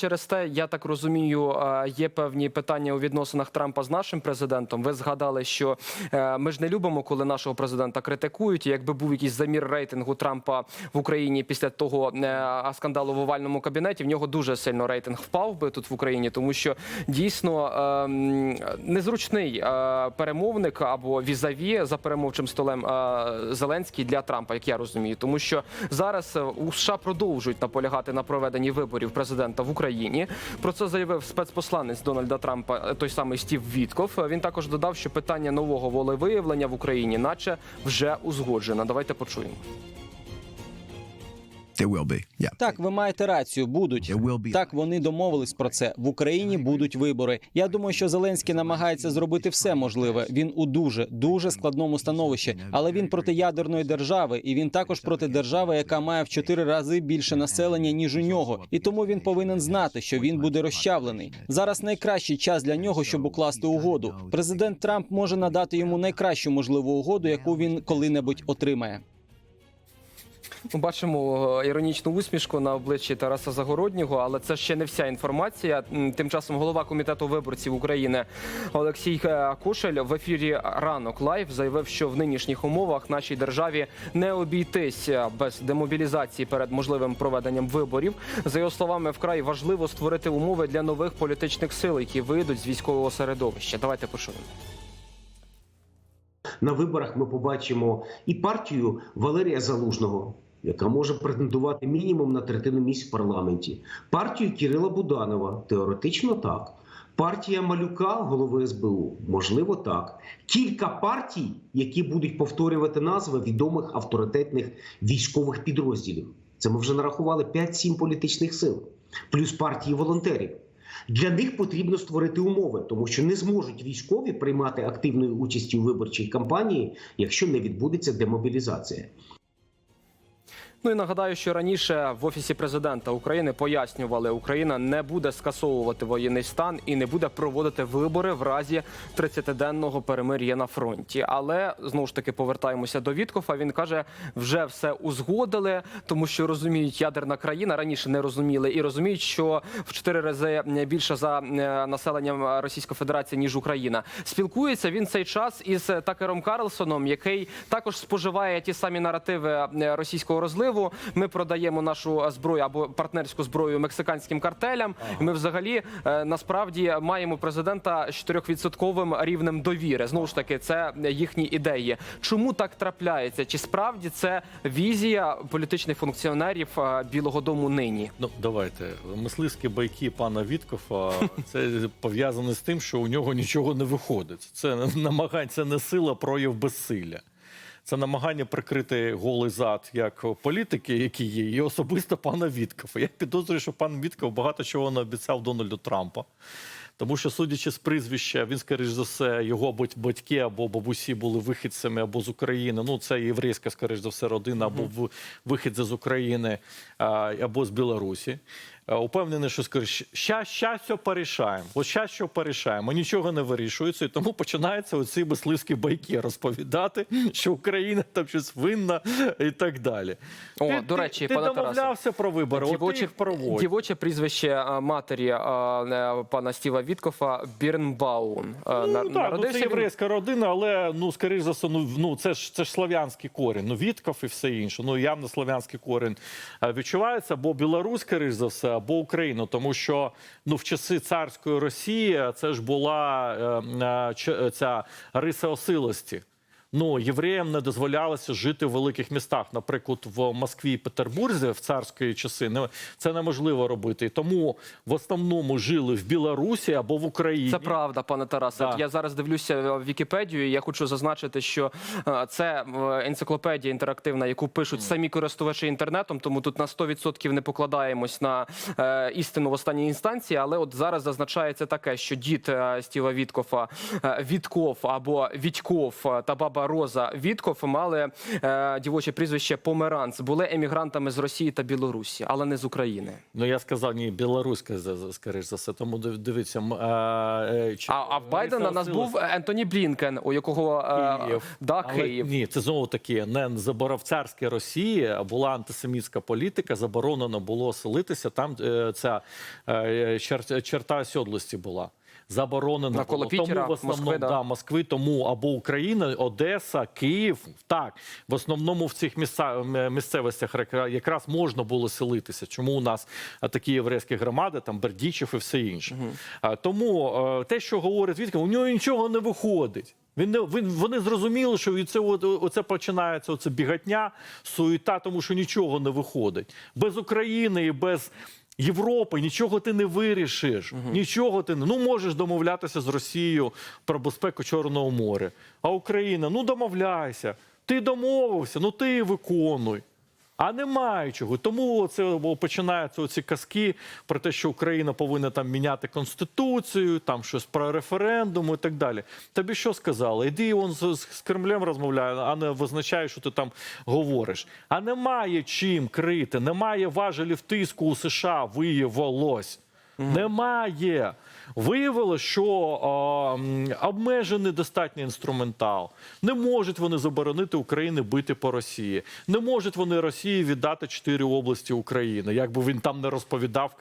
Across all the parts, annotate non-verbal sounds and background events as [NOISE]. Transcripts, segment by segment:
через те, я так розумію, є певні питання у відносинах Трампа з нашим президентом. Ви згадали, що е, ми ж не любимо, коли нашого президента критикують. Якби був якийсь замір рейтингу Трампа в Україні після того е, скандалу в овальному кабінеті, в нього дуже сильно рейтинг впав би тут в Україні, тому що дійсно е, незручний перемовник або візаві за перемовчим столем Зеленський для Трампа, як я розумію, тому що зараз у США продовжують наполягати на проведенні виборів президента в Україні. Про це заявив спецпосланець Дональда Трампа, е, той самий Стів Вітков. Е, Він також додав, що питання нового волевиявлення в Україні, наче вже узгоджено. Давайте почуємо. There will be. Yeah. Так, ви маєте рацію. Будуть There will be. так. Вони домовились про це. В Україні будуть вибори. Я думаю, що Зеленський намагається зробити все можливе. Він у дуже дуже складному становищі, але він проти ядерної держави, і він також проти держави, яка має в чотири рази більше населення ніж у нього. І тому він повинен знати, що він буде розчавлений. Зараз найкращий час для нього, щоб укласти угоду. Президент Трамп може надати йому найкращу можливу угоду, яку він коли-небудь отримає. Ми бачимо е, іронічну усмішку на обличчі Тараса Загороднього, але це ще не вся інформація. Тим часом голова комітету виборців України Олексій е, Кошель в ефірі ранок лайв заявив, що в нинішніх умовах нашій державі не обійтися без демобілізації перед можливим проведенням виборів. За його словами, вкрай важливо створити умови для нових політичних сил, які вийдуть з військового середовища. Давайте почуємо. На виборах ми побачимо і партію Валерія Залужного, яка може претендувати мінімум на третину місць в парламенті, партію Кирила Буданова, теоретично так. Партія Малюка, голови СБУ, можливо, так. Кілька партій, які будуть повторювати назви відомих авторитетних військових підрозділів. Це ми вже нарахували 5-7 політичних сил, плюс партії волонтерів. Для них потрібно створити умови, тому що не зможуть військові приймати активної участі у виборчій кампанії, якщо не відбудеться демобілізація. Ну і нагадаю, що раніше в офісі президента України пояснювали, Україна не буде скасовувати воєнний стан і не буде проводити вибори в разі 30-денного перемир'я на фронті. Але знову ж таки повертаємося до Віткофа. Він каже, вже все узгодили, тому що розуміють, ядерна країна раніше не розуміли і розуміють, що в чотири рази більше за е, населенням Російської Федерації ніж Україна. Спілкується він цей час із Такером Карлсоном, який також споживає ті самі наративи е, російського розливу. Ми продаємо нашу зброю або партнерську зброю мексиканським картелям. Ми взагалі е, насправді маємо президента з 4% рівнем довіри. Знову ж таки, це їхні ідеї. Чому так трапляється? Чи справді це візія політичних функціонерів е, Білого Дому нині? Ну давайте мисливські байки пана Віткофа [LAUGHS] це пов'язане з тим, що у нього нічого не виходить. Це намагання, це не сила, прояв безсилля. Це намагання прикрити голий зад як політики, які є, і особисто пана Віткофа. Я підозрюю, що пан Вітков багато чого не обіцяв Дональду Трампа. Тому що, судячи з прізвища, він, скоріш за все, його бать- батьки або бабусі були вихідцями або з України. Ну, це єврейська, скоріш за все, родина, або вихідці з України, або з Білорусі. Е, Упевнений, що щас, щас все порішаємо. От щас що порішаємо. Нічого не вирішується, і тому починаються оці мисливські байки розповідати, що Україна там щось винна і так далі. О, ти, до речі, ти, пане ти домовлявся про вибори, от ти Дівоче, їх проводь. дівоче прізвище е, матері е, е, пана Стіва Віткофа Бірнбаун. Е, на- Ну, так, ну, це єврейська родина, але ну скоріш за все, ну, ну це ж це ж слав'янський корінь. Ну Вітков і все інше. Ну явно слав'янський корінь відчувається або Білорусь, скоріш за все, або Україну, тому що ну в часи царської Росії це ж була е, е, ця риса осилості. Ну, євреям не дозволялося жити в великих містах. Наприклад, в Москві і Петербурзі в царські часи не це неможливо робити. Тому в основному жили в Білорусі або в Україні. Це правда, пане Тарасе. Да. Я зараз дивлюся в Вікіпедію. і Я хочу зазначити, що е, це е, енциклопедія інтерактивна, яку пишуть самі користувачі інтернетом. Тому тут на 100% не покладаємось на е, істину в останній інстанції. Але от зараз зазначається таке, що дід е, Стіва Віткофа, е, Вітков або Вітьков е, та баба Єва Роза Вітков мали е, дівоче прізвище Померанц. Були емігрантами з Росії та Білорусі, але не з України. Ну я сказав, ні, білоруська скоріш за все. Тому див- дивіться, а, е, чи- А, а в Байдена нас був Ентоні Блінкен, у якого е, Київ. да, Але Київ. Ні, це знову таки не заборовцарська Росія, була антисемітська політика, заборонено було селитися. Там е, ця е, чер- черта сьодлості була. Заборонено Навколо було. Пітера, тому в основному Москви, да. да, Москви, тому або Україна, Одеса, Київ. Так, в основному в цих місця, місцевостях яка- якраз можна було селитися. Чому у нас такі єврейські громади, там Бердічев і все інше. А, тому е, те, що говорить Вітка, у нього нічого не виходить. Він не він вони зрозуміли, що від цього оце починається оце бігатня, суєта, тому що нічого не виходить. Без України і без Європи нічого ти не вирішиш. Нічого ти не ну можеш домовлятися з Росією про безпеку Чорного моря. А Україна, ну домовляйся. Ти домовився, ну ти виконуй. А немає чого. Тому це починаються оці казки про те, що Україна повинна там міняти конституцію, там щось про референдум і так далі. Тобі що сказали? Іди он з, з Кремлем розмовляє, а не визначає, що ти там говориш. А немає чим крити, немає важелів тиску у США. Виявилось. Немає. Виявилося, що а, обмежений достатній інструментал. Не можуть вони заборонити Україні бити по Росії. Не можуть вони Росії віддати чотири області України, як би він там не розповідав.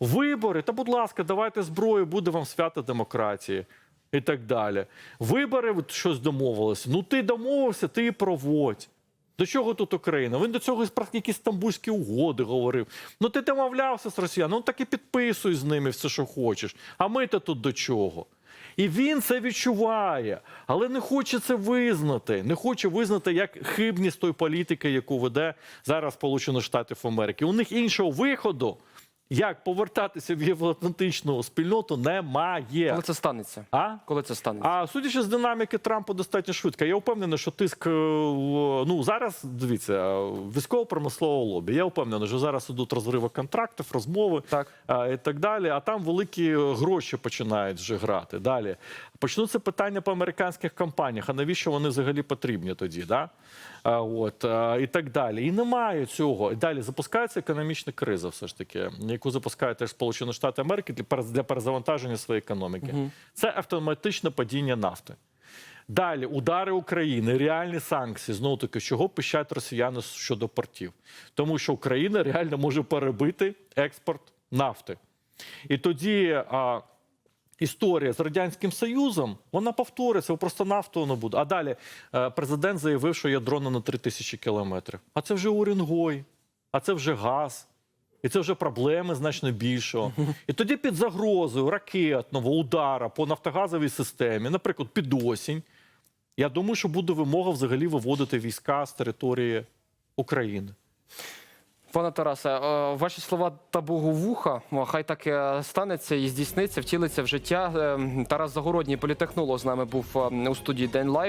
Вибори, та будь ласка, давайте зброю, буде вам свято демократії. І так далі. Вибори, щось домовилися. Ну ти домовився, ти і проводь. До чого тут Україна? Він до цього про якісь стамбульські угоди говорив. Ну ти домовлявся з росіянами, ну так і підписуй з ними все, що хочеш. А ми-то тут до чого? І він це відчуває, але не хоче це визнати. Не хоче визнати як хибність той політики, яку веде зараз Сполучені Штати Америки. У них іншого виходу, як повертатися в євроатлантичну спільноту, немає. Коли це станеться? А? Коли це станеться? А судячи з динаміки Трампа достатньо швидко. Я впевнений, що тиск е, ну зараз дивіться військово-промислового лобі. Я впевнений, що зараз ідуть розриви контрактів, розмови Так. а, і так далі. А там великі гроші починають вже грати. Далі почнуться питання по американських компаніях. А навіщо вони взагалі потрібні тоді? Да? А, от а, і так далі. І немає цього. І далі запускається економічна криза, все ж таки, яку запускають теж Сполучені Штати Америки для для перезавантаження своєї економіки. Це автоматичне падіння нафти. Далі удари України, реальні санкції. Знову таки, чого пищать росіяни щодо портів? Тому що Україна реально може перебити експорт нафти. І тоді а, історія з радянським союзом вона повториться, просто нафту не буде. А далі е, президент заявив, що є дрони на 3 тисячі кілометрів. А це вже Урінгой, а це вже газ. І це вже проблеми значно більшого. І тоді під загрозою ракетного удара по нафтогазовій системі, наприклад, під осінь, я думаю, що буде вимога взагалі виводити війська з території України. Пане Тарасе, е, ваші слова та Богу вуха. Хай так і станеться і здійсниться, втілиться в життя. Е, Тарас Загородній, політехнолог, з нами був е, у студії День Лайф.